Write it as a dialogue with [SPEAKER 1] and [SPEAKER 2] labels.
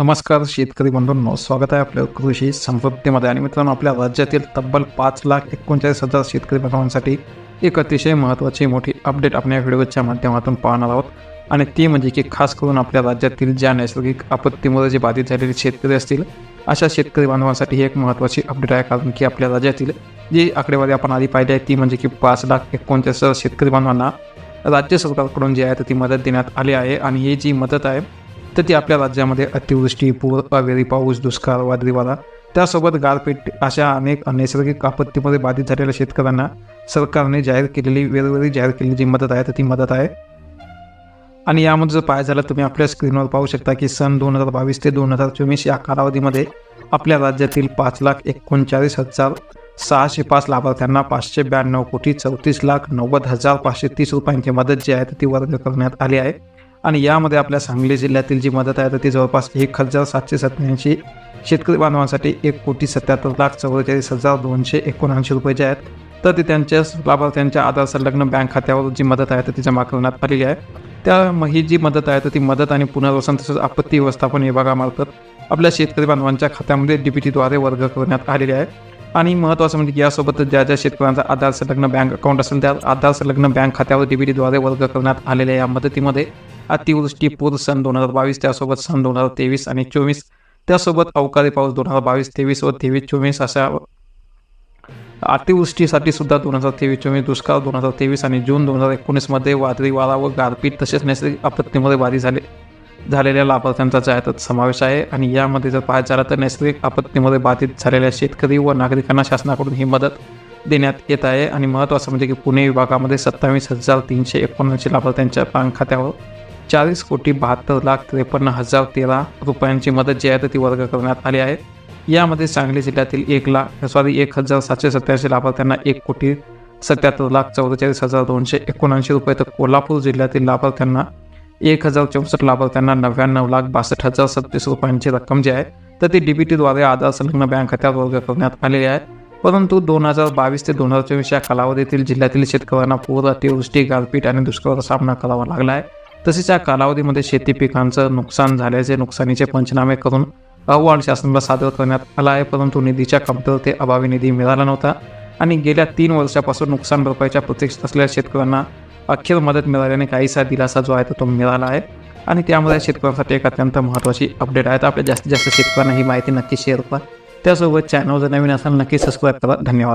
[SPEAKER 1] नमस्कार शेतकरी बंधूंनो स्वागत आहे आपल्या कृषी समृद्धीमध्ये. आणि मित्रांनो आपल्या राज्यातील तब्बल पाच लाख एकोणचाळीस हजार शेतकरी बांधवांसाठी एक अतिशय महत्त्वाची मोठी अपडेट आपण या व्हिडिओच्या माध्यमातून पाहणार आहोत. आणि ती म्हणजे की खास करून आपल्या राज्यातील ज्या नैसर्गिक आपत्तीमुळे जे बाधित झालेले शेतकरी असतील अशा शेतकरी बांधवांसाठी ही एक महत्त्वाची अपडेट आहे. कारण की आपल्या राज्यातील जी आकडेवारी आपण आधी पाहिली आहे ती म्हणजे की पाच लाख एकोणचाळीस हजार शेतकरी बांधवांना राज्य सरकारकडून जी आहे तर ती मदत देण्यात आली आहे. आणि ही जी मदत आहे तर ती आपल्या राज्यामध्ये अतिवृष्टी पूर अवेरी पाऊस दुष्काळ वादळीवाला त्यासोबत गारपीट अशा अनेक नैसर्गिक आपत्तीमध्ये बाधित झालेल्या शेतकऱ्यांना सरकारने जाहीर केलेली वेळोवेळी जाहीर केलेली जी मदत आहे तर ती मदत आहे. आणि यामध्ये जर पाहायला झालं तुम्ही आपल्या स्क्रीनवर पाहू शकता की सन दोन हजार बावीस ते दोन हजार चोवीस या कालावधीमध्ये आपल्या राज्यातील पाच लाख एकोणचाळीस हजार सहाशे पाच लाभार्थ्यांना पाचशे ब्याण्णव कोटी चौतीस लाख नव्वद हजार पाचशे तीस रुपयांची मदत जी आहे ती वर्ग करण्यात आली आहे. आणि यामध्ये आपल्या सांगली जिल्ह्यातील जी मदत आहे तर ती जवळपास एक हजार सातशे सत्त्याऐंशी शेतकरी बांधवांसाठी एक कोटी सत्याहत्तर लाख चौवेचाळीस हजार दोनशे एकोणऐंशी रुपयेचे आहेत तर ते त्यांच्या लाभार्थ्यांच्या आधार संलग्न बँक खात्यावर जी मदत आहे तर ती जमा करण्यात आलेली आहे. त्या ही जी मदत आहे तर ती मदत आणि पुनर्वसन तसंच आपत्ती व्यवस्थापन विभागामार्फत आपल्या शेतकरी बांधवांच्या खात्यामध्ये डीबीटीद्वारे वर्ग करण्यात आलेले आहे. आणि महत्त्वाचं म्हणजे यासोबतच ज्या ज्या शेतकऱ्यांचा आधार संलग्न बँक अकाउंट असेल त्या आधार संलग्न बँक खात्यावर डीबीटीद्वारे वर्ग करण्यात आलेल्या या मदतीमध्ये अतिवृष्टी पूर सन दोन हजार बावीस त्यासोबत सन दोन हजार तेवीस आणि चोवीस त्यासोबत अवकाळी पाऊस दोन हजार बावीस तेवीस व तेवीस चोवीस अशा अतिवृष्टीसाठी सुद्धा दोन हजार तेवीस चोवीस दुष्काळ दोन हजार तेवीस आणि जून दोन हजार एकोणीसमध्ये वादळी वारा व गारपीट तसेच नैसर्गिक आपत्तीमध्ये बाधित झाले. झालेल्या लाभार्थ्यांचा जाहिरात समावेश आहे आणि यामध्ये जर पाहायचं झालं तर नैसर्गिक आपत्तीमध्ये बाधित झालेल्या शेतकरी व नागरिकांना शासनाकडून ही मदत देण्यात येत आहे. आणि महत्त्वाचं म्हणजे की पुणे विभागामध्ये सत्तावीस हजार तीनशे एकोणऐंशी लाभार्थ्यांच्या बँक खात्यावर चाळीस कोटी बहात्तर लाख त्रेपन्न हजार तेरा रुपयांची मदत जी आहे ती वर्ग करण्यात आली आहे. यामध्ये सांगली जिल्ह्यातील एक लाख सॉरी एक हजार सातशे सत्याऐंशी लाभार्थ्यांना एक कोटी सत्याहत्तर लाख चौवेचाळीस हजार दोनशे एकोणऐंशी रुपये तर कोल्हापूर जिल्ह्यातील लाभार्थ्यांना एक हजार चौसष्ट लाभार्थ्यांना नव्याण्णव लाख बासष्ट हजार सत्तीस रुपयांची रक्कम जी आहे तर ती डीबीटीद्वारे आधार संलग्न बँक खात्यात वर्ग करण्यात आलेली आहे. परंतु दोन हजार बावीस ते दोन हजार चोवीस या कालावधीतील जिल्ह्यातील शेतकऱ्यांना पूर अतिवृष्टी गारपीट आणि दुष्काळाचा सामना करावा लागला आहे. तसेच या कालावधीमध्ये शेती पिकांचं नुकसान झाल्याचे नुकसानीचे पंचनामे करून अहवाल शासनाला सादर करण्यात आला आहे परंतु निधीच्या कमतरते अभावी निधी मिळाला नव्हता. आणि गेल्या तीन वर्षापासून नुकसान भरपाईच्या प्रतीक्षित असलेल्या शेतकऱ्यांना अखेर मदत मिळाल्याने काहीसा दिलासा जो आहे तो तो मिळाला आहे. आणि त्यामध्ये शेतकऱ्यांसाठी एक अत्यंत महत्त्वाची अपडेट आहे. तर आपल्या जास्तीत जास्त शेतकऱ्यांना ही माहिती नक्की शेअर करा. त्यासोबत चॅनल जर नवीन असाल नक्की सबस्क्राईब करा. धन्यवाद.